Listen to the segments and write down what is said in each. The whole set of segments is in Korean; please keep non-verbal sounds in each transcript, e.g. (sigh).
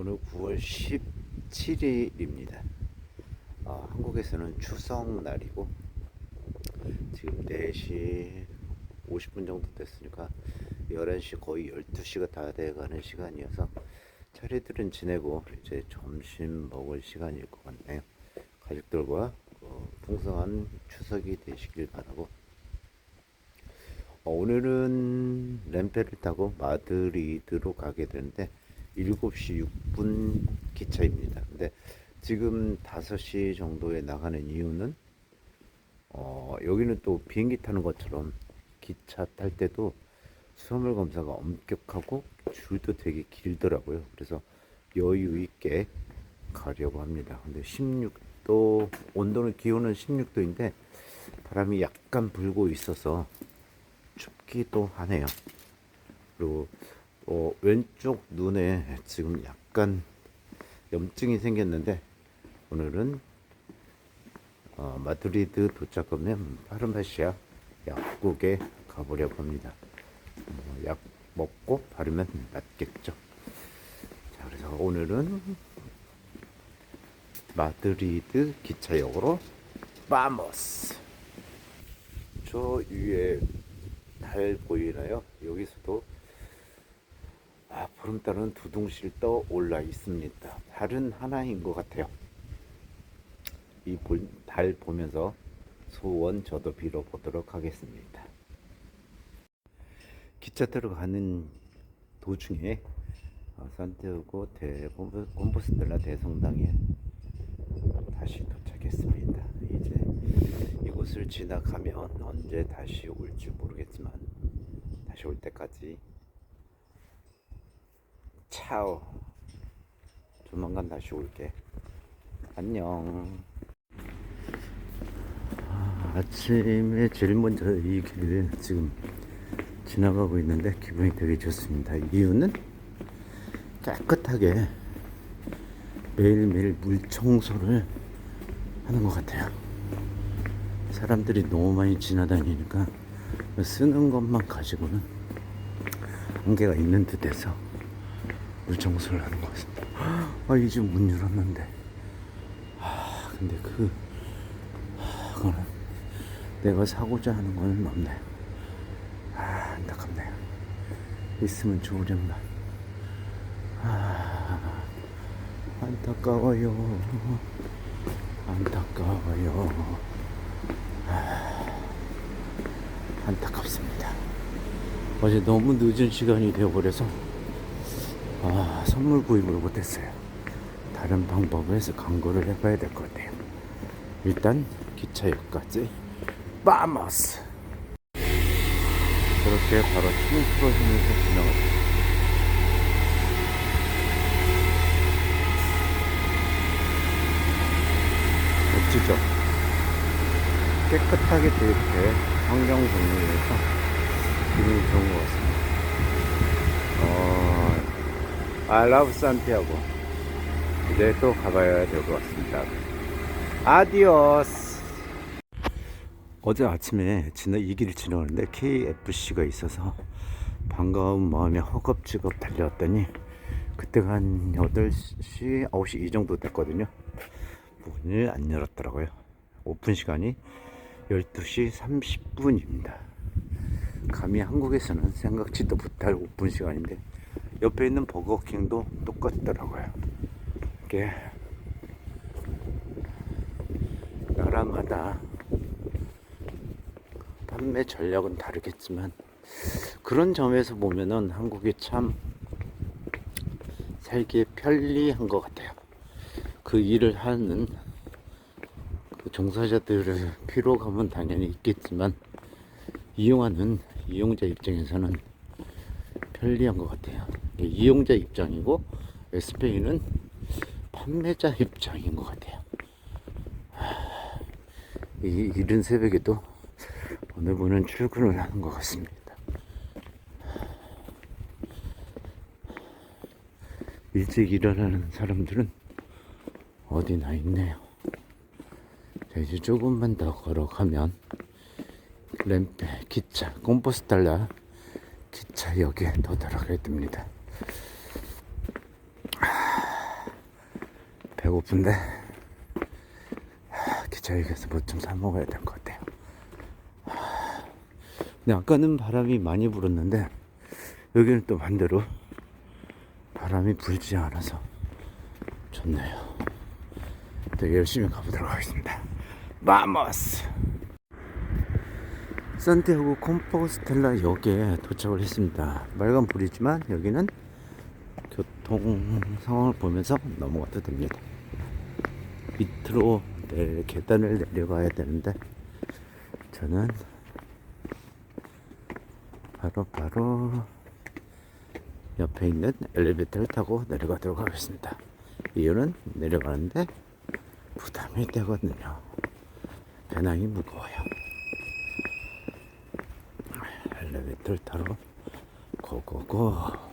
오늘 9월 17일입니다. 어, 한국에서는 추석 날이고 지금 4시 50분 정도 됐으니까 11시 거의 12시가 다 돼가는 시간이어서 차례들은 지내고 이제 점심 먹을 시간일 것 같네요. 가족들과 어, 풍성한 추석이 되시길 바라고 어, 오늘은 램페를 타고 마드리드로 가게 되는데 7시 6분 기차입니다. 근데 지금 5시 정도에 나가는 이유는 어, 여기는 또 비행기 타는 것처럼 기차 탈 때도 수화물 검사가 엄격하고 줄도 되게 길더라고요. 그래서 여유 있게 가려고 합니다. 근데 16도 온도는 기온은 16도인데 바람이 약간 불고 있어서 춥기도 하네요. 그리고 어, 왼쪽 눈에 지금 약간 염증이 생겼는데 오늘은 어, 마드리드 도착하면 파르마시아 약국에 가보려고 합니다. 어, 약 먹고 바르면 낫겠죠. 자, 그래서 오늘은 마드리드 기차역으로 바모스. 저 위에 달 보이나요? 여기서도 아, 보름달은 두둥실 떠 올라 있습니다. 달은 하나인 것 같아요. 이 달 보면서 소원 저도 빌어보도록 하겠습니다. 기차 타러 가는 도중에 어, 산티아고 대 콤포스텔라 대성당에 다시 도착했습니다. 이제 이곳을 지나가면 언제 다시 올지 모르겠지만 다시 올 때까지 차오. 조만간 다시 올게. 안녕. 아, 아침에 제일 먼저 이 길을 지금 지나가고 있는데 기분이 되게 좋습니다. 이유는 깨끗하게 매일매일 물 청소를 하는 것 같아요. 사람들이 너무 많이 지나다니니까 쓰는 것만 가지고는 한계가 있는 듯해서 물 청소를 하는 것 같습니다. 아, 이제 문 열었는데. 아, 근데 그, 아, 그거는 내가 사고자 하는 거는 없네. 아, 안타깝네요. 있으면 좋으련만. 아, 안타까워요. 안타까워요. 아, 안타깝습니다. 어제 너무 늦은 시간이 되어버려서 아, 선물 구입을 못했어요. 다른 방법에서 광고를 해봐야 될 것 같아요. 일단 기차역까지 빠머스. 그렇게 바로 춤을 풀어주면서 지나갔어요. 멋지죠? 깨끗하게 또 이렇게 환경 정리해서 기분이 좋은 것 같습니다. 어, Love Santiago. 이제 또 가봐야 될 것 같습니다. 아디오스. 어제 아침에 지나 이 길을 지나가는데 KFC가 있어서 반가운 마음에 허겁지겁 달려왔더니 그때가 한 8시, 9시 이 정도 됐거든요. 문을 안 열었더라고요. 오픈 시간이 12시 30분입니다. 감히 한국에서는 생각지도 못할 오픈 시간인데 옆에 있는 버거킹도 똑같더라고요. 이게 나라마다 판매 전략은 다르겠지만 그런 점에서 보면은 한국이 참 살기 편리한 것 같아요. 그 일을 하는 그 종사자들의 피로감은 당연히 있겠지만 이용하는 이용자 입장에서는 편리한 것 같아요. 이용자 입장이고 스페인은 판매자 입장인 것 같아요. 하, 이 이른 새벽에도 어느 분은 출근을 하는 것 같습니다. 일찍 일어나는 사람들은 어디나 있네요. 자, 이제 조금만 더 걸어가면 램페 기차 콤포스탈라 기차역에 도달하게 됩니다. 하, 배고픈데 하, 기차역에서 뭐 좀 사 먹어야 될 것 같아요. 하, 근데 아까는 바람이 많이 불었는데 여기는 또 반대로 바람이 불지 않아서 좋네요. 되게 열심히 가보도록 하겠습니다. 마모스! 산티아고 콤포스텔라 역에 도착을 했습니다. 빨간 불이지만 여기는 교통 상황을 보면서 넘어가도 됩니다. 밑으로 내 계단을 내려가야 되는데 저는 바로 바로 옆에 있는 엘리베이터를 타고 내려가도록 하겠습니다. 이유는 내려가는데 부담이 되거든요. 배낭이 무거워요. 엘리베이터를 타러 고고고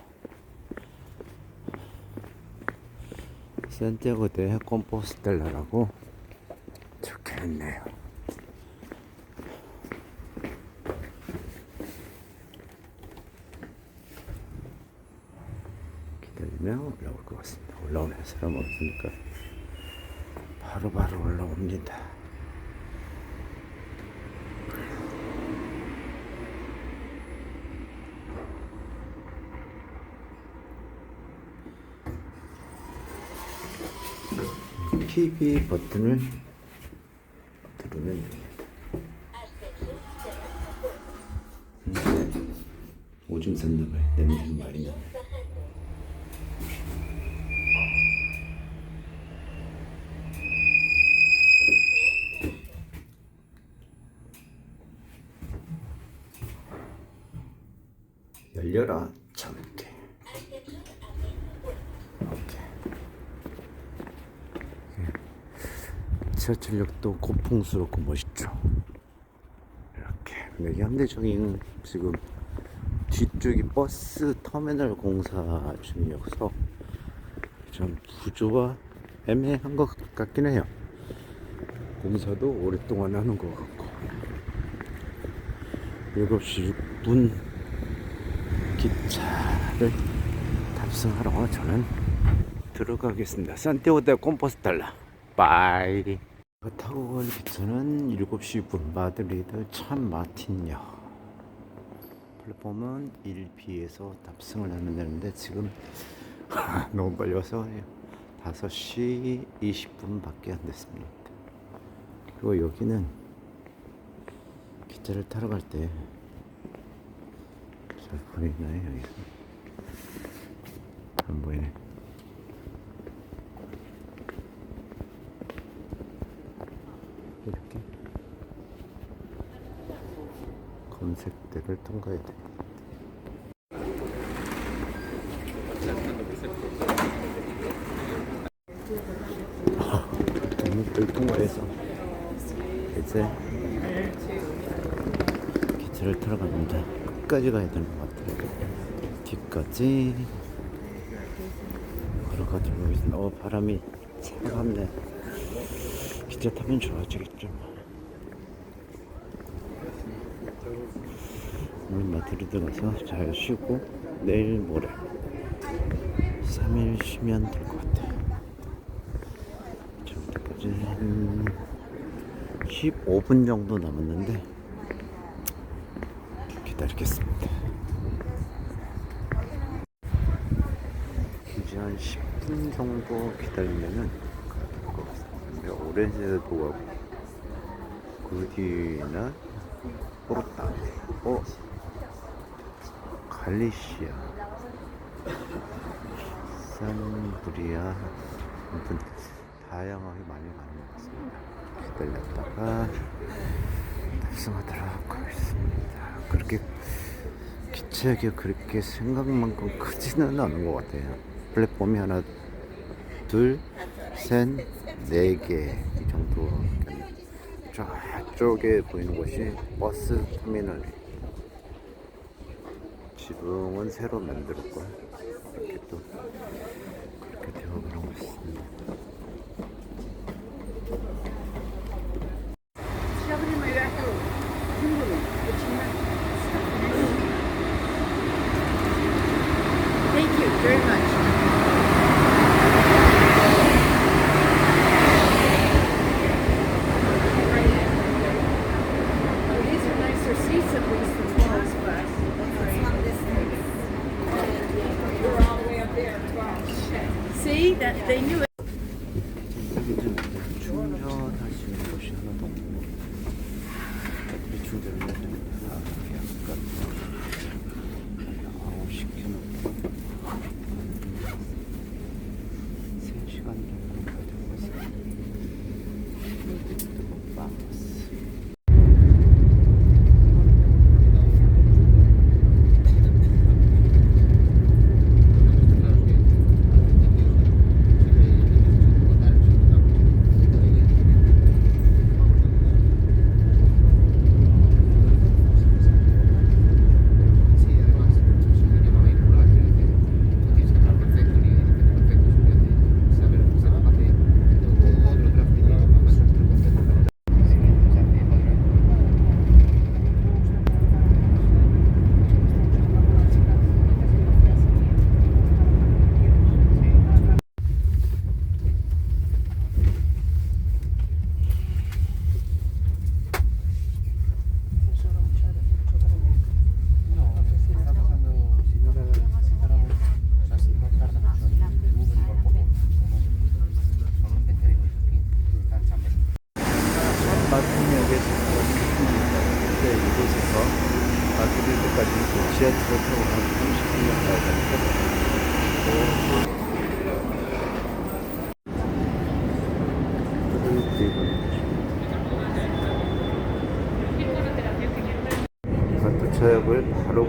산티아고 대 콤포스텔라라고 적혀있네요. 기다리면 올라올 것 같습니다. 올라오는 사람 없으니까 바로바로 올라옵니다. TV 버튼을 누르면 됩니다. 음, 오줌 쌌나봐요. 냄새 많이 나네. 열려라 참깨. 오케이. 지하철역도 고풍스럽고 멋있죠. 이렇게 근데 현대적인 지금 뒤쪽이 버스 터미널 공사 중이어서 좀 구조가 애매한 것 같긴 해요. 공사도 오랫동안 하는 것 같고 7시 6분 기차를 탑승하러 저는 들어가겠습니다. 산티아고 데 콤포스텔라. 빠이. 타고 갈 기차는 7시 6분 마드리드 참 마틴역. 플랫폼은 1B에서 탑승을 하면 되는데 지금 (laughs) 너무 빨리 와서 5시 20분밖에 안 됐습니다. 그리고 여기는 기차를 타러 갈 때 잘 보이나요 여기서? 안 보이네. 이렇게 검색대를 통과해야 돼. 검색대를 통과해서 이제 기차를 타러 갑니다. 끝까지 가야 되는 것 같아요. 뒤까지 걸어가도록 하겠습니다. 어, 바람이 차갑네. 기차 타면 좋아지겠죠. 가서 잘 쉬고 내일 모레 3일 쉬면 될 것 같아요. 저기까지 한 15분 정도 남았는데 기다리겠습니다. 이제 한 10분 정도 기다리면은 갈것 같습니다. 오렌지도 그 뒤나 포르타, 어 갈리시아, 산브리아 아무튼 다양하게 많이 가는 것 같습니다. 기다렸다가 탑승하도록 하겠습니다. 그렇게 기차역이 그렇게 생각만큼 크지는 않은 것 같아요. 플랫폼이 하나, 둘, 셋, 네 개 이 정도. 저쪽에 보이는 곳이 버스 터미널. 지붕은 새로 만들었고 이렇게 또 그렇게 되어가는 것 같습니다. Thank you very much.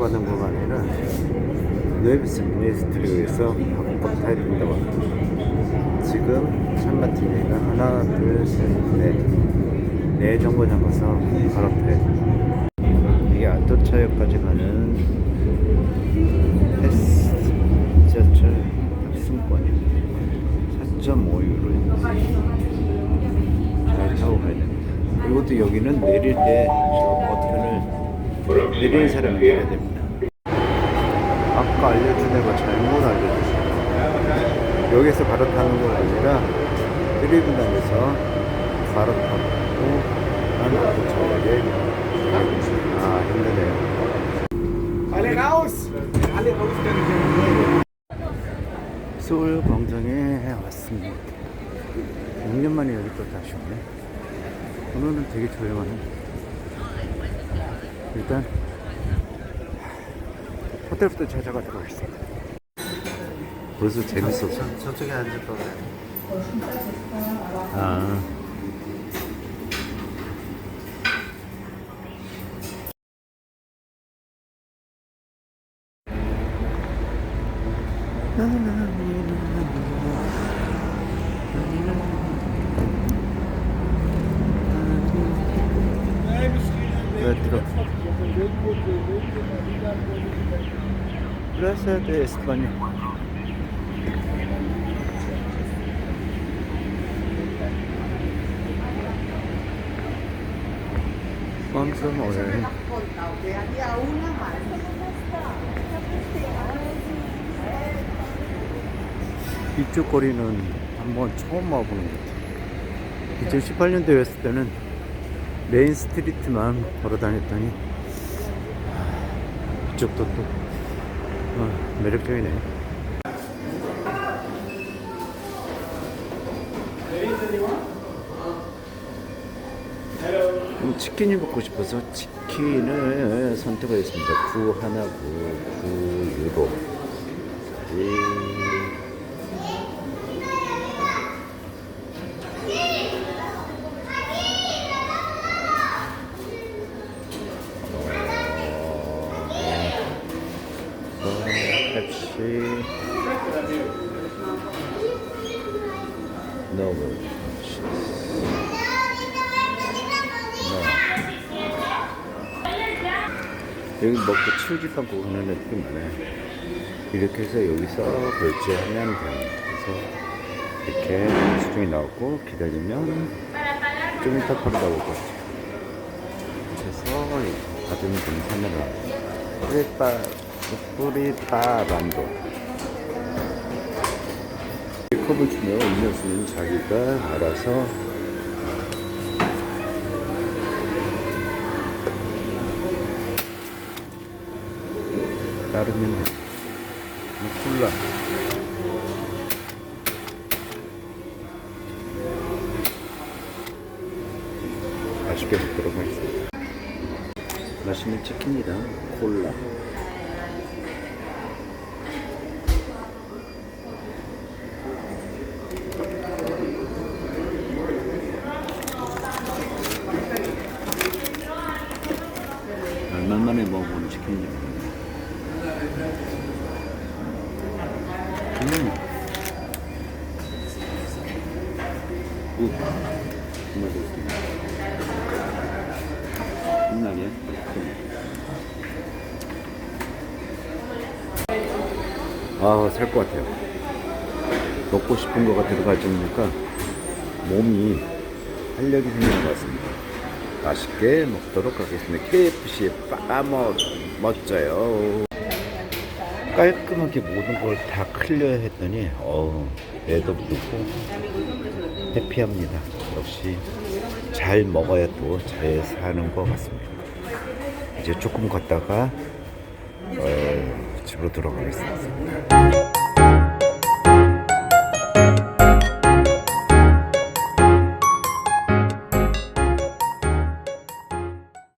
가는 구간에는 네비스 미니스트리에서 박박 타야 된다고 합니다. 지금 찬마틴이가 하나, 둘, 셋, 넷. 네 정거장 가서 바로 타야 돼. 이게 아토차역까지 가는 패스 지하철 탑승권이 4.5유로 잘 타고 가야 됩니다. 이것도 여기는 내릴 때 저 버튼을 내리는 사람이 내려야 됩니다. 아까 애가 잘못 알려줬어요. 여기서 바로 타는 건 아니라 트리브단에서 바로 타고 나는 아토차역에 아 힘드네요. 서울 광장에 왔습니다. 6년 만에 여기 또 다시 오네. 오늘은 되게 조용하네. 일단 호텔부터 찾아가도록 하겠습니다. 벌써 재밌어서. 저쪽에 앉을 거예요. 아. Plaza de España. 꽝좀 오늘 이쪽 거리는 한번 처음 와보는 것 같아요. 2018년도에 왔을 때는 메인 스트리트만 걸어 다녔더니 하, 이쪽도 또 어, 매력적이네 음, 치킨이 먹고 싶어서 치킨을 선택하겠습니다. 구 하나 구, 구 유로. 이... 어, 펩시. 너무. 여기 먹고 않고 그는 애들이 많아요. 이렇게 해서 여기서 결제하면 돼요. 그래서 이렇게 수중이 나오고 기다리면 좀 이따 바로 나올 것 같아요. 그래서 받으면 좀 사면을 뿌리빠, 뿌리빠란도. 컵을 주면 음료수는 자기가 알아서. 따르면 콜라. 맛있게 먹도록 하겠습니다. 맛있는 치킨이랑 콜라. 얼마 만에 먹어보는 치킨이죠. 음. 우. 정말 좋습니다. 신나게. 아, 살 것 같아요. 먹고 싶은 거가 들어가지니까 몸이 활력이 생기는 것 같습니다. 맛있게 먹도록 하겠습니다. KFC에 빠먹 멋져요. 깔끔하게 모든 걸 다 클리어 했더니 어우 배도 부르고 해피합니다. 역시 잘 먹어야 또 잘 사는 것 같습니다. 이제 조금 걷다가 어, 집으로 들어가겠습니다.